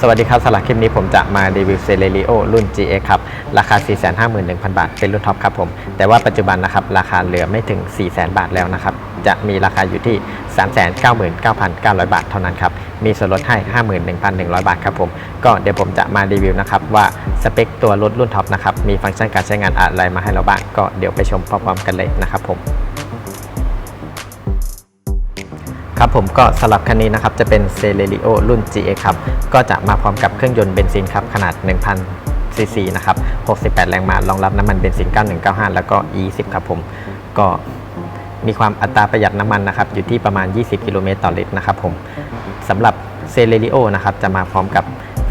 สวัสดีครับสำหรับคลิปนี้ผมจะมารีวิวเซเลริโอรุ่น GX ครับ ราคา 451,000 บาท เป็นรุ่นท็อปครับผม แต่ว่าปัจจุบันนะครับ ราคาเหลือไม่ถึง 400,000 บาทแล้วนะครับ จะมีราคาอยู่ที่ 399,900 บาทเท่านั้นครับ มีส่วนลดให้ 51,100 บาทครับผม ก็เดี๋ยวผมจะมารีวิวนะครับ ว่าสเปคตัวรถรุ่นท็อปนะครับ มีฟังก์ชันการใช้งานอะไรมาให้เราบ้าง ก็เดี๋ยวไปชมพร้อมๆกันเลยนะครับผม ครับผมก็สำหรับคันนี้นะครับจะเป็นเซเลริโอรุ่น GX ครับก็จะมาพร้อมกับเครื่องยนต์เบนซินครับขนาด 1,000ซีซีนะครับ 68 แรงม้ารองรับน้ำมันเบนซิน 9195 แล้วก็ E10 ครับผมก็มีความอัตราประหยัดน้ำมันนะครับอยู่ที่ประมาณ 20 กิโลเมตรต่อลิตรนะครับผมสำหรับเซเลริโอนะครับจะมาพร้อมกับ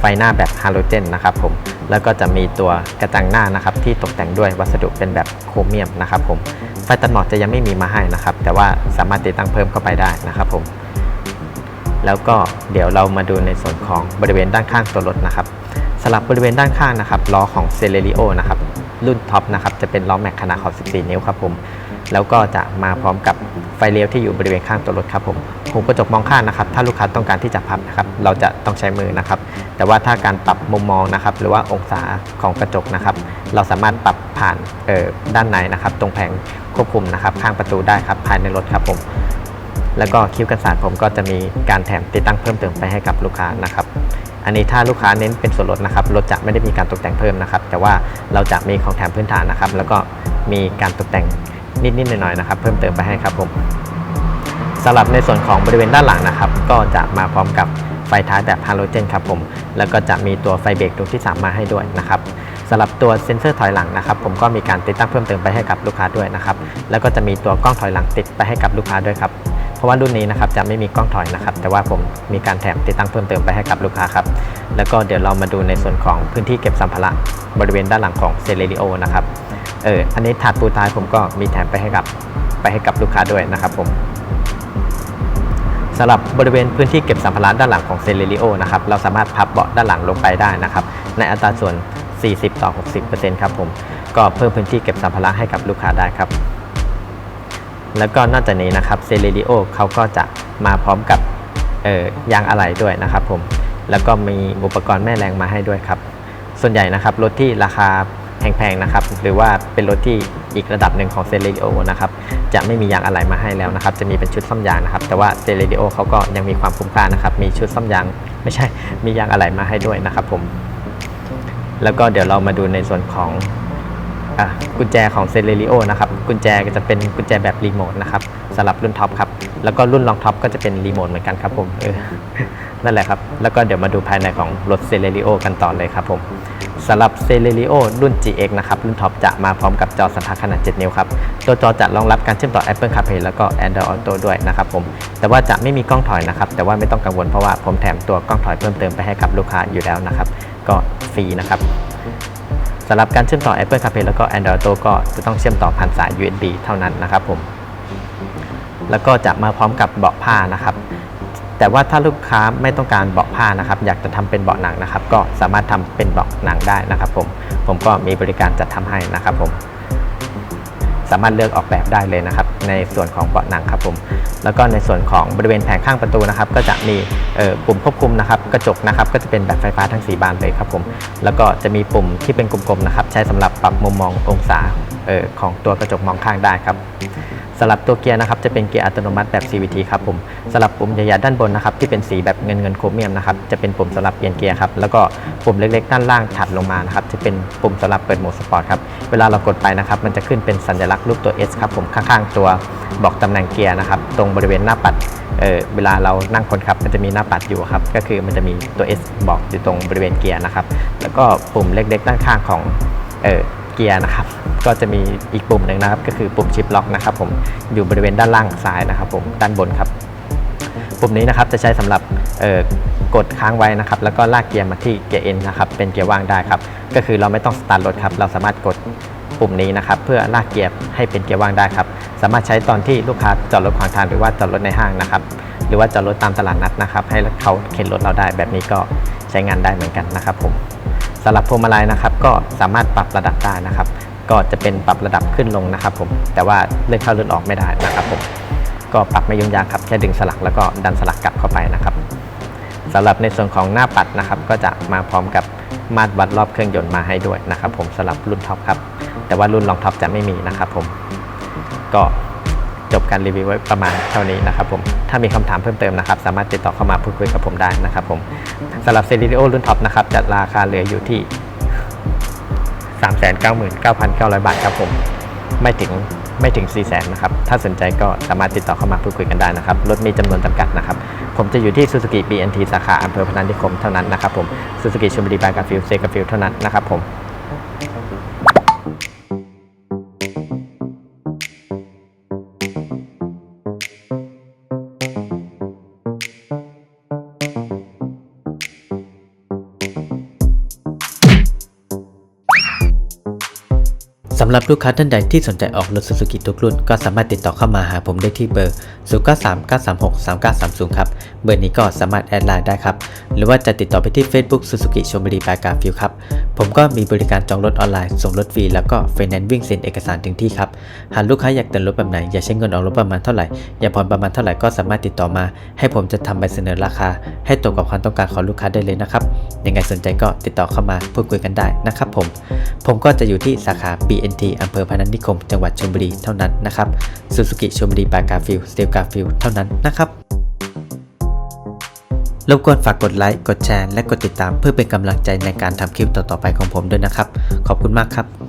ฟหน้าแบบฮาโลเจนนะครับผมแล้วก็จะมีตัวกระจังหน้านะครับที่ตกแต่งด้วยวัสดุเป็นแบบโครเมียมนะครับผมไฟตัดหมอกจะยังไม่มีมาให้นะครับ แต่ว่าสามารถติดตั้งเพิ่มเข้าไปได้นะครับผมแล้วก็เดี๋ยวเรามาดูในส่วนของบริเวณด้านข้างตัวรถนะครับสำหรับบริเวณด้านข้างนะครับล้อของ c e l e r i o นะครับรุ่นท็อปนะครับจะเป็นล้อแม็กขนาดขอบ 14 นิ้วครับผม แล้วก็จะมาพร้อมกับไฟเลี้ยวที่อยู่บริเวณข้างตัวรถครับผมหูกระจกมองข้างนะครับ ถ้าลูกค้าต้องการที่จะพับนะครับ เราจะต้องใช้มือนะครับ แต่ว่าถ้าการปรับมุมมองนะครับ หรือว่าองศาของกระจกนะครับ เราสามารถปรับผ่านออด้านในนะครับ ตรงแผงควบคุมนะครับ ข้างประตูได้ครับภายในรถครับผมแล้วก็คิ้วกันสาดผมก็จะมีการแถมติดตั้งเพิ่มเติมไปให้กับลูกค้านะครับ อันนี้ถ้าลูกค้าเน้นเป็นส่วนลดนะครับรถจะไม่ได้มีการตกแต่งเพิ่มนะครับ แต่ว่าเราจะมีของแถมพื้นฐานนะครับ แล้วก็มีการตกแต่ง นิดๆหน่อยๆนะครับ เพิ่มเติมไปให้ครับผมสำหรับในส่วนของบริเวณด้านหลังนะครับ ก็จะมาพร้อมกับไฟท้ายแบบฮาโลเจนครับผมแล้วก็จะมีตัวไฟเบรกดวงที่ 3 มาให้ด้วยนะครับสำหรับตัวเซ็นเซอร์ถอยหลังนะครับผมก็มีการติดตั้งเพิ่มเติมไปให้กับลูกค้าด้วยนะครับแล้วก็จะมีตัวกล้องถอยหลังติดไปให้กับลูกค้าด้วยครับเพราะว่ารุ่นนี้นะครับจะไม่มีกล้องถอยนะครับ แต่ว่าผมมีการแถมติดตั้งเพิ่มเติมไปให้กับลูกค้าครับแล้วก็เดี๋ยวเรามาดูในส่วนของพื้นที่เก็บสัมภาระบริเวณด้านหลังของเซเลริโอนะครับ เอออันนี้ถาดปูท้ายผมก็มีแถมไปให้กับไปให้กับลูกค้าด้วยนะครับผมสำหรับบริเวณพื้นที่เก็บสัมภาระด้านหลังของเซเลริโอนะครับเราสามารถพับเบาะด้านหลังลงไปได้นะครับในอัตราส่วน 40 ต่อ 60%ครับผมก็เพิ่มพื้นที่เก็บสัมภาระให้กับลูกค้าได้ครับ แล้วก็นอกจากนี้นะครับเซเลริโอเขาก็จะมาพร้อมกับเอ่อยางอะไหล่ด้วยนะครับผมแล้วก็มีอุปกรณ์แม่แรงมาให้ด้วยครับ ส่วนใหญ่นะครับรถที่ราคา แพงๆนะครับ หรือว่าเป็นรถที่อีกระดับหนึ่งของเซเลริโอนะครับ จะไม่มียางอะไหล่มาให้แล้วนะครับ จะมีเป็นชุดซ่อมยางนะครับ แต่ว่าเซเลริโอเขาก็ยังมีความคุ้มค่านะครับ มีชุดซ่อมยาง ไม่ใช่ มียางอะไหล่มาให้ด้วยนะครับผม แล้วก็เดี๋ยวเรามาดูในส่วนของอกุญแจของเซเลริโอนะครับ กุญแจก็จะเป็นกุญแจแบบรีโมทนะครับสำหรับรุ่นท็อปครับ แล้วก็รุ่นรองท็อปก็จะเป็นรีโมทเหมือนกันครับผมเออนั่นแหละครับ แล้วก็เดี๋ยวมาดูภายในของรถเซเลริโอกันต่อเลยครับผม สำหรับเซเลริโอรุ่น GX นะครับ รุ่นท็อปจะมาพร้อมกับจอสัมผัสขนาด 7 นิ้วครับ ตัวจอจะรองรับการเชื่อมต่อ Apple CarPlay แล้วก็ Android Auto ด้วยนะครับผม แต่ว่าจะไม่มีกล้องถอยนะครับ แต่ว่าไม่ต้องกังวลเพราะว่าผมแถมตัวกล้องถอยเพิ่มเติมไปให้กับลูกค้าอยู่แล้วนะครับ ก็ฟรีนะครับสำหรับการเชื่อมต่อ Apple CarPlay แล้วก็ Android Auto ก็จะต้องเชื่อมต่อผ่านสาย USB เท่านั้นนะครับผม แล้วก็จะมาพร้อมกับเบาะผ้านะครับ แต่ว่าถ้าลูกค้าไม่ต้องการเบาะผ้านะครับ อยากจะทำเป็นเบาะหนังนะครับ ก็สามารถทำเป็นเบาะหนังได้นะครับ ผม ผมก็มีบริการจัดทำให้นะครับผม สามารถเลือกออกแบบได้เลยนะครับ ในส่วนของเบาะหนังครับผม แล้วก็ในส่วนของบริเวณแผงข้างประตูนะครับ ก็จะมีปุ่มควบคุมนะครับ กระจกนะครับ ก็จะเป็นแบบไฟฟ้าทั้ง4บานเลยครับผม แล้วก็จะมีปุ่มที่เป็นกลมๆนะครับ ใช้สำหรับปรับมุมมององศาออของตัวกระจกมองข้างได้ครับ สำหรับตัวเกียร์นะครับจะเป็นเกียร์อัตโนมัติแบบ CVT ครับผมสำหรับปุ่มใหญ่ๆด้านบนนะครับที่เป็นสีแบบเงินเงินโครเมียมนะครับจะเป็นปุ่มสำหรับเปลี่ยนเกียร์ครับแล้วก็ปุ่มเล็กๆ ด้านล่างถัดลงมานะครับจะเป็นปุ่มสำหรับเปิดโหมดสปอร์ตครับเวลาเรากดไปนะครับมันจะขึ้นเป็นสัญลักษณ์รูปตัว S ครับผมข้างๆ ตัวบอกตำแหน่งเกียร์นะครับตรงบริเวณหน้าปัดเออเวลาเรานั่งคนขับมันจะมีหน้าปัดอยู่ครับก็คือมันจะมีตัว S บอกอยู่ตรงบริเวณเกียร์นะครับแล้วก็ปุ่มเล็กๆ ด้านข้างของเออ เกียร์นะครับก็จะมีอีกปุ่มหนึ่งนะครับ ก็คือปุ่มชิปล็อกนะครับผมอยู่บริเวณด้านล่างซ้ายนะครับผมด้านบนครับ ปุ่มนี้นะครับจะใช้สำหรับกดค้างไว้นะครับ แล้วก็ลากเกียร์มาที่เกียร์ N นะครับเป็นเกียร์ว่างได้ครับ ก็คือเราไม่ต้องสตาร์ทรถครับเราสามารถกดปุ่มนี้นะครับ เพื่อลากเกียร์ให้เป็นเกียร์ว่างได้ครับ สามารถใช้ตอนที่ลูกค้าจอดรถขวางทางหรือว่าจอดรถในห้างนะครับ หรือว่าจอดรถตามตลาดนัดนะครับ ให้เขาเข็นรถเราได้แบบนี้ก็ใช้งานได้เหมือนกันนะครับผม สำหรับพวงมาลัยนะครับ ก็สามารถปรับระดับได้นะครับ ก็จะเป็นปรับระดับขึ้นลงนะครับผมแต่ว่าเลื่อนเข้าเลื่อนออกไม่ได้นะครับผมก็ปรับไม่ยุ่งยากครับแค่ดึงสลักแล้วก็ดันสลักกลับเข้าไปนะครับสำหรับในส่วนของหน้าปัดนะครับ ก็จะมาพร้อมกับมาตรวัดรอบเครื่องยนต์มาให้ด้วยนะครับ ผมสำหรับรุ่นท็อปครับแต่ว่ารุ่นรองท็อปจะไม่มีนะครับ ผมก็ จบการรีวิวไว้ประมาณเท่านี้นะครับผมถ้ามีคำถามเพิ่มเติมนะครับ สามารถติดต่อเข้ามาพูดคุยกับผมได้นะครับผมสำหรับเซรีโอรุ่นท็อปนะครับจะราคาเหลืออยู่ที่ 399,900 บาทครับผม ไม่ถึงไม่ถึง 4 0 0 0 0นะครับ ถ้าสนใจก็สามารถติดต่อเข้ามาพูดคุยกันได้นะครับ รถมีจำนวนจำกัดนะครับ ผมจะอยู่ที่ Suzuki BNT สาขาอำเภอพนัสนิคมเท่านั้นนะครับผม Suzuki ชลบุรีบางกาฟิลเซกาฟิลเท่านั้นนะครับผม สำหรับลูกค้าท่านใดที่สนใจออกรถ Suzuki ทุกรุ่น ก็สามารถติดต่อเข้ามาหาผมได้ที่เบอร์ 0939363930 ครับ เบอร์นี้ก็สามารถแอดไลน์ได้ครับ หรือว่าจะติดต่อไปที่ Facebook Suzuki ชลบุรีบายกาฟิลครับ ผมก็มีบริการจองรถออนไลน์ ส่งรถฟรี แล้วก็ไฟแนนซ์วิ่งเซ็นเอกสารถึงที่ครับ หากลูกค้าอยากแต่งรถแบบไหน อยากใช้เงินออกรถประมาณเท่าไหร่ อยากผ่อนประมาณเท่าไหร่ก็สามารถติดต่อมา ให้ผมจะทำใบเสนอราคา ให้ตรงกับความต้องการของลูกค้าได้เลยนะครับ ยังไงสนใจก็ติดต่อเข้ามาพูดคุยกันได้นะครับผม ผมก็จะอยู่ที่สาขา NT อำเภอพนัสนิคม จังหวัดชลบุรีเท่านั้นนะครับซูซูกิชลบุรีปากาฟิลสเตลกาฟิลเท่านั้นนะครับรบกวนฝากกดไลค์ กดแชร์ และกดติดตามเพื่อเป็นกำลังใจในการทำคลิปต่อๆไปของผมด้วยนะครับ ขอบคุณมากครับ